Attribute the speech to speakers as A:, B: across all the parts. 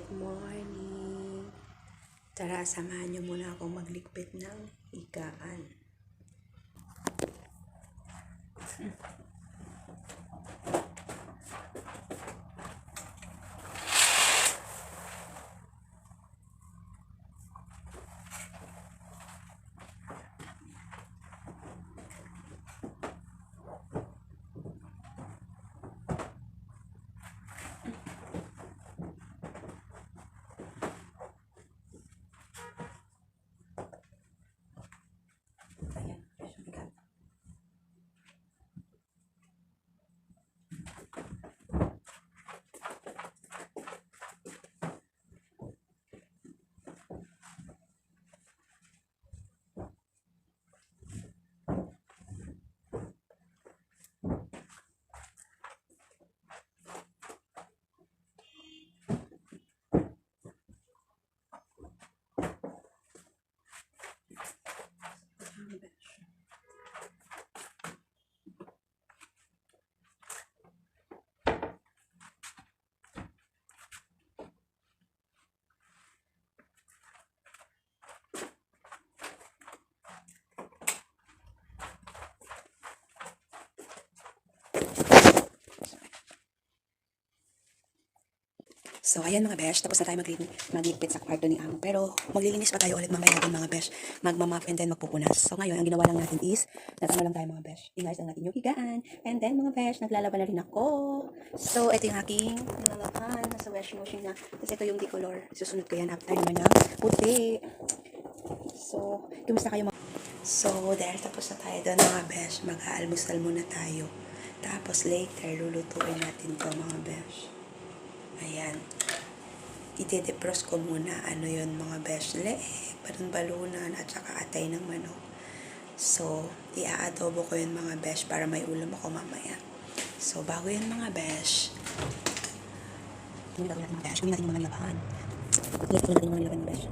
A: Good morning! Tara, samahan niyo muna ako magligpit ng higaan. Ayan, besh, ang higaan. Ayan, besh. So, ayan mga besh, tapos na tayo magligpit sa kwarto ni Amo. Pero, maglilinis pa tayo ulit mamaya din mga besh. Magmamap and then magpupunas. So, ngayon, ang ginawa lang natin is, natano lang tayo mga besh. Inayos lang natin yung higaan. And then, mga besh, naglalaban na rin ako. So, ito yung aking nilalaban. Nasa washing machine na. Tapos ito yung decolor. Susunod ko yan after naman ng puti. So, kumusta kayo mga... So, dahil tapos na tayo doon mga besh, mag-aalmusal muna tayo. Tapos later, lulutuin natin to mga besh. Ayan. Ide-defrost ko muna ano yon mga besh. Le, balon-balunan at saka atay ng manok. So, ia-adobo ko yun mga besh para may ulam ako mamaya. So, bago yan mga besh. Hindi natin natin mga besh. Kunin natin mga labahan. Kunin natin mga labahan besh.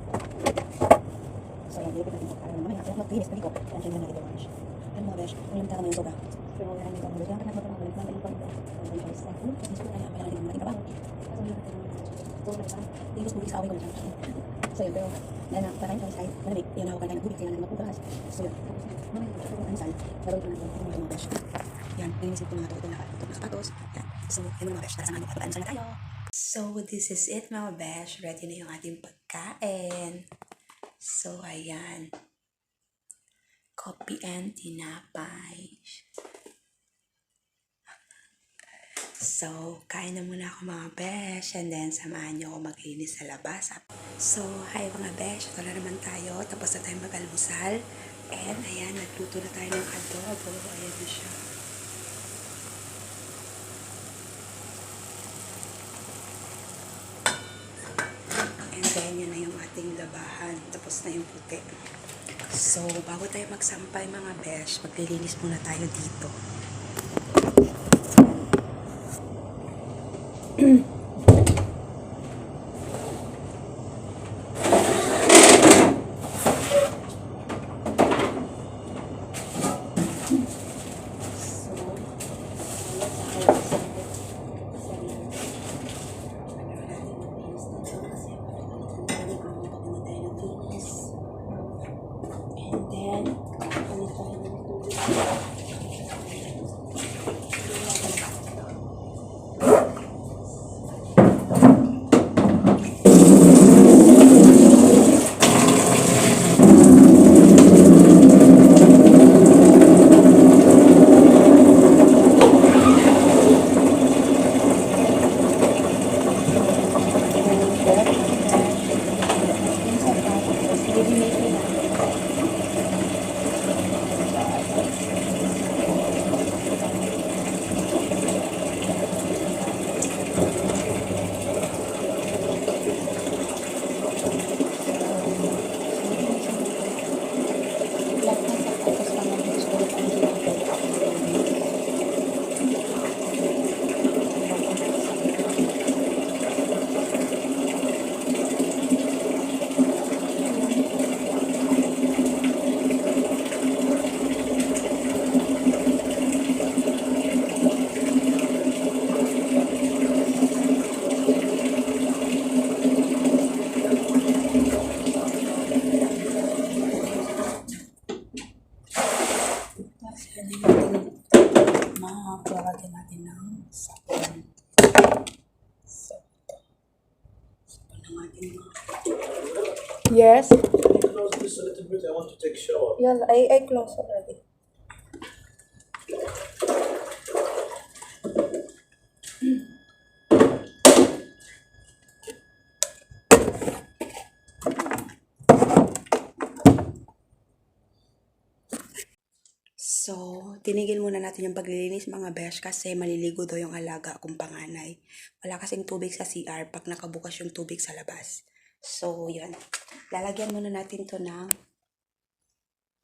A: So, yan. Ilipit natin para mamaya. Kaya mag-finish na dito. Yan, siya na natin ito besh. Yan mga besh. Yung tama yung sobra. So, yung mga ito mga besh. Kaya natin mga balik. Mga balik pa. Mga balik pa. Ano? Mas ko kaya. Kaya natin yung mga trabaho. So, Tingos mo sa away ko na siya. So, yun, pero, dahil na, parang yung side, malamig, yun ako kanina tubig, kaya natin magpupulas. So, yun. Mamaya, ito yung ansal, naroon ko na yung mga mga besh. Yan, nilinisip ko mga ito, ito lahat, ito mga sapatos. Yan. So, yun mga besh, tara samahan niyo, mag-ansal na tayo. So, this is it mga besh. Ready na yung ating pagkain. So, ayan. Coffee and tinapay. So, kain na muna ako mga besh and then samahan niyo ako maglinis sa labas. So, hi mga besh. Ito na naman tayo. Tapos na tayo mag-almusal. And ayan, nagluto na tayo ng adobo. Ayan na siya. And then, yan na yung ating labahan. Tapos na yung puti. So, bago tayo magsampay mga besh, maglilinis muna tayo dito. Yes.
B: Can you close this a little bit? I want to take a shower.
A: Yeah, I, I close already. So, tinigil muna natin yung paglilinis mga besh kasi maliligo daw yung alaga kung panganay. Wala kasing tubig sa CR pag nakabukas yung tubig sa labas. So, yun. Lalagyan muna natin to ng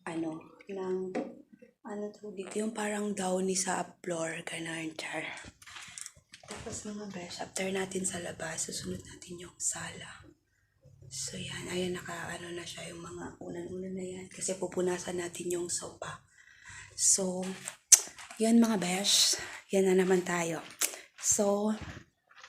A: ano, ng ano dito, yung parang downy sa floor, ganun, char. Tapos mga besh, after natin sa labas, susunod natin yung sala. So yan, ayan naka ano na siya yung mga unan-unan na yan kasi pupunasan natin yung sopa. So, yun mga besh, yan na naman tayo. So,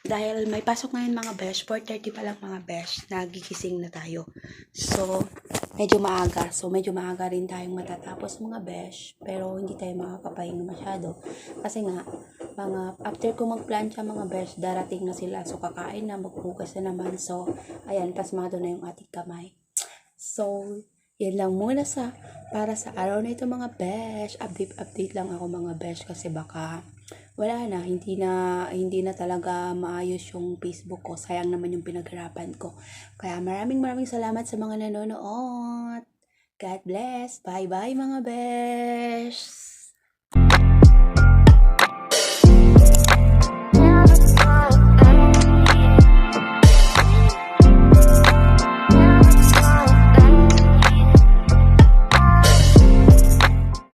A: dahil may pasok ngayon mga besh, 4.30 pa lang mga besh, nagigising na tayo. So, medyo maaga. So, medyo maaga rin tayong matatapos mga besh, pero hindi tayo makakapahinga masyado. Kasi nga, mga, after ko magplancha mga besh, darating na sila. So, kakain na, maghugas na naman. So, ayan, pasmado na yung ating kamay. So, yan lang muna sa para sa araw na ito mga besh. Update update lang ako mga besh kasi baka wala na, hindi na hindi na talaga maayos yung Facebook ko. Sayang naman yung pinaghirapan ko. Kaya maraming maraming salamat sa mga nanonood. God bless. Bye-bye mga besh.